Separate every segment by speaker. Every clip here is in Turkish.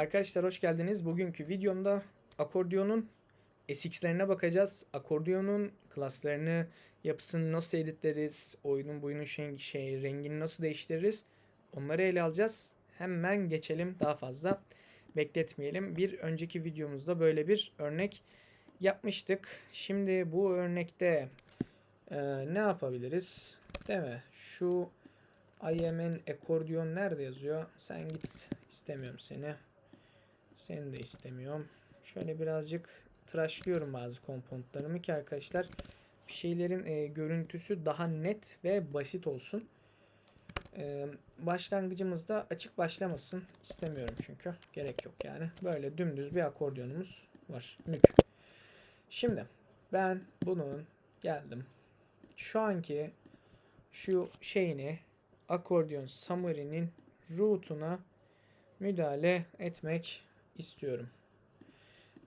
Speaker 1: Arkadaşlar hoş geldiniz. Bugünkü videomda akordiyonun SX'lerine bakacağız. Akordiyonun klaslarını, yapısını nasıl editleriz, oyunun boyunun şey, şey rengini nasıl değiştiririz onları ele alacağız. Hemen geçelim daha fazla bekletmeyelim. Bir önceki videomuzda böyle bir örnek yapmıştık. Şimdi bu örnekte e, ne yapabiliriz? Değil mi? Şu IMN akordiyon nerede yazıyor? Sen git istemiyorum seni. Seni de istemiyorum. Şöyle birazcık tıraşlıyorum bazı komponentlarımı ki arkadaşlar bir şeylerin e, görüntüsü daha net ve basit olsun. E, başlangıcımızda açık başlamasın istemiyorum çünkü. Gerek yok yani. Böyle dümdüz bir akordiyonumuz var. Mük. Şimdi ben bunun geldim. Şu anki şu şeyini akordiyon summary'nin root'una müdahale etmek istiyorum.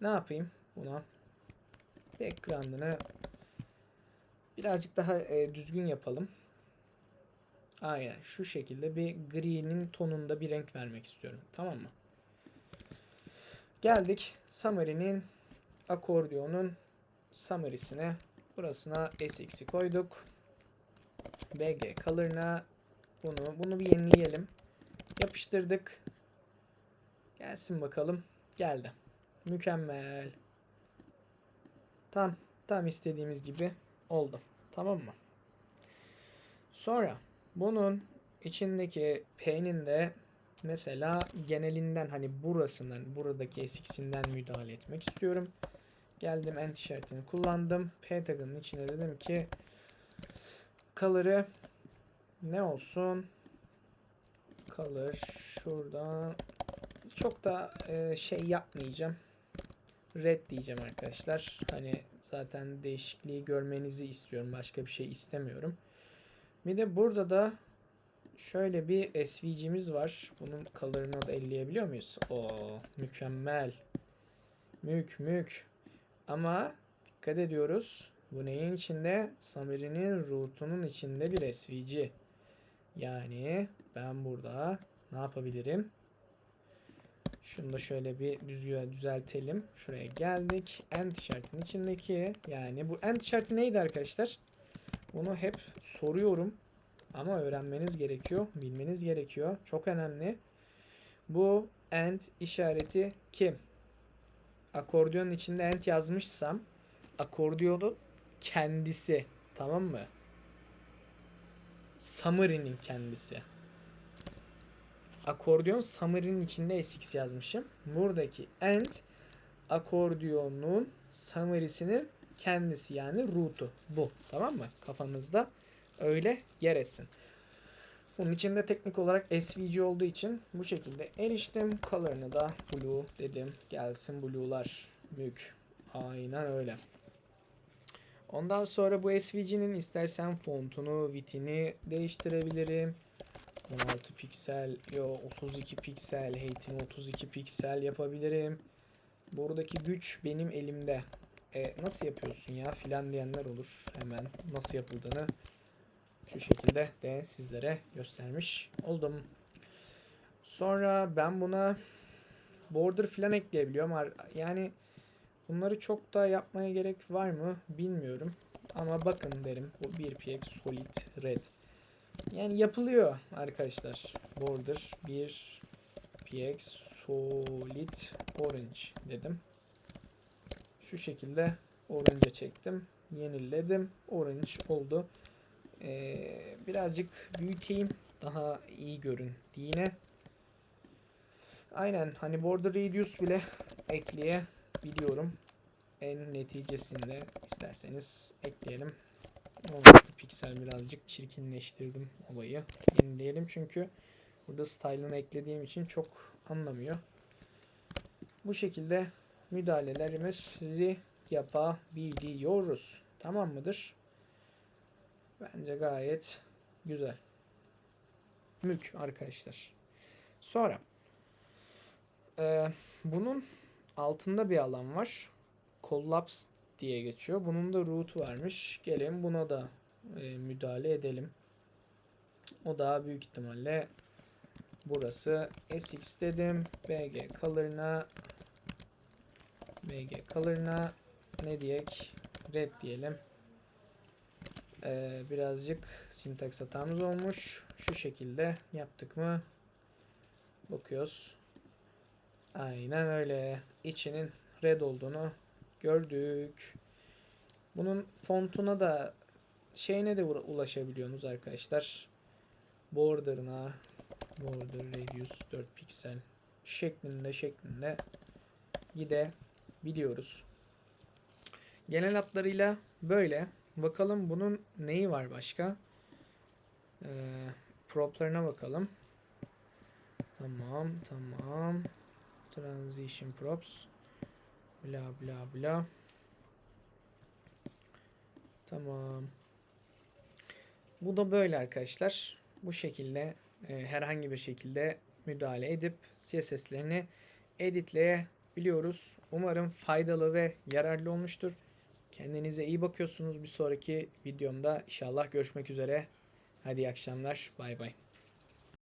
Speaker 1: Ne yapayım buna? Background'ını birazcık daha e, düzgün yapalım. Aynen şu şekilde bir gri'nin tonunda bir renk vermek istiyorum. Tamam mı? Geldik summary'nin akordiyonun summary'sine. Burasına SX'i koyduk. BG color'ına bunu bunu bir yenileyelim. Yapıştırdık. Gelsin bakalım. Geldi. Mükemmel. Tam tam istediğimiz gibi oldu. Tamam mı? Sonra bunun içindeki P'nin de mesela genelinden hani burasından buradaki SX'inden müdahale etmek istiyorum. Geldim end işaretini kullandım. P tagının içine dedim ki color'ı ne olsun? Color şuradan çok da e, şey yapmayacağım. Red diyeceğim arkadaşlar. Hani zaten değişikliği görmenizi istiyorum. Başka bir şey istemiyorum. Bir de burada da şöyle bir SVG'miz var. Bunun color'ını da elleyebiliyor muyuz? O mükemmel. Mük mük. Ama dikkat ediyoruz. Bu neyin içinde? Summary'nin root'unun içinde bir SVG. Yani ben burada ne yapabilirim? Şunu da şöyle bir düzgün düzeltelim. Şuraya geldik. End işaretinin içindeki yani bu end işareti neydi arkadaşlar? Bunu hep soruyorum. Ama öğrenmeniz gerekiyor. Bilmeniz gerekiyor. Çok önemli. Bu end işareti kim? Akordiyonun içinde end yazmışsam akordiyonun kendisi. Tamam mı? Summary'nin kendisi. Akordiyon summary'nin içinde SX yazmışım. Buradaki end akordiyonun summary'sinin kendisi yani root'u bu. Tamam mı? Kafanızda öyle yer etsin. Bunun içinde teknik olarak SVG olduğu için bu şekilde eriştim. Color'ını da blue dedim. Gelsin blue'lar. Mük. Aynen öyle. Ondan sonra bu SVG'nin istersen fontunu, width'ini değiştirebilirim. 16 piksel, yo 32 piksel, height'ini 32 piksel yapabilirim. Buradaki güç benim elimde. E, nasıl yapıyorsun ya filan diyenler olur. Hemen nasıl yapıldığını şu şekilde de sizlere göstermiş oldum. Sonra ben buna border filan ekleyebiliyorum. Yani bunları çok da yapmaya gerek var mı bilmiyorum. Ama bakın derim bu 1px solid red. Yani yapılıyor arkadaşlar. Border 1 px solid orange dedim. Şu şekilde orange'a çektim. Yeniledim. Orange oldu. Ee, birazcık büyüteyim. Daha iyi görün yine. Aynen hani border radius bile ekleyebiliyorum. En neticesinde isterseniz ekleyelim. 16 piksel birazcık çirkinleştirdim olayı. Yenileyelim çünkü burada style'ını eklediğim için çok anlamıyor. Bu şekilde müdahalelerimizi yapabiliyoruz. Tamam mıdır? Bence gayet güzel. Mük arkadaşlar. Sonra e, bunun altında bir alan var. Collapse diye geçiyor. Bunun da root varmış. Gelin buna da e, müdahale edelim. O daha büyük ihtimalle burası SX dedim. BG color'ına BG color'ına ne diyek? Red diyelim. Ee, birazcık sintaks hatamız olmuş. Şu şekilde yaptık mı? Bakıyoruz. Aynen öyle. İçinin red olduğunu gördük. Bunun fontuna da şeyine de ulaşabiliyorsunuz arkadaşlar. Border'ına border radius 4 piksel şeklinde şeklinde gidebiliyoruz. Genel hatlarıyla böyle. Bakalım bunun neyi var başka? Ee, proplarına bakalım. Tamam, tamam. Transition props. Bla bla bla. Tamam. Bu da böyle arkadaşlar. Bu şekilde e, herhangi bir şekilde müdahale edip CSS'lerini editleyebiliyoruz. Umarım faydalı ve yararlı olmuştur. Kendinize iyi bakıyorsunuz. Bir sonraki videomda inşallah görüşmek üzere. Hadi iyi akşamlar. Bay bay.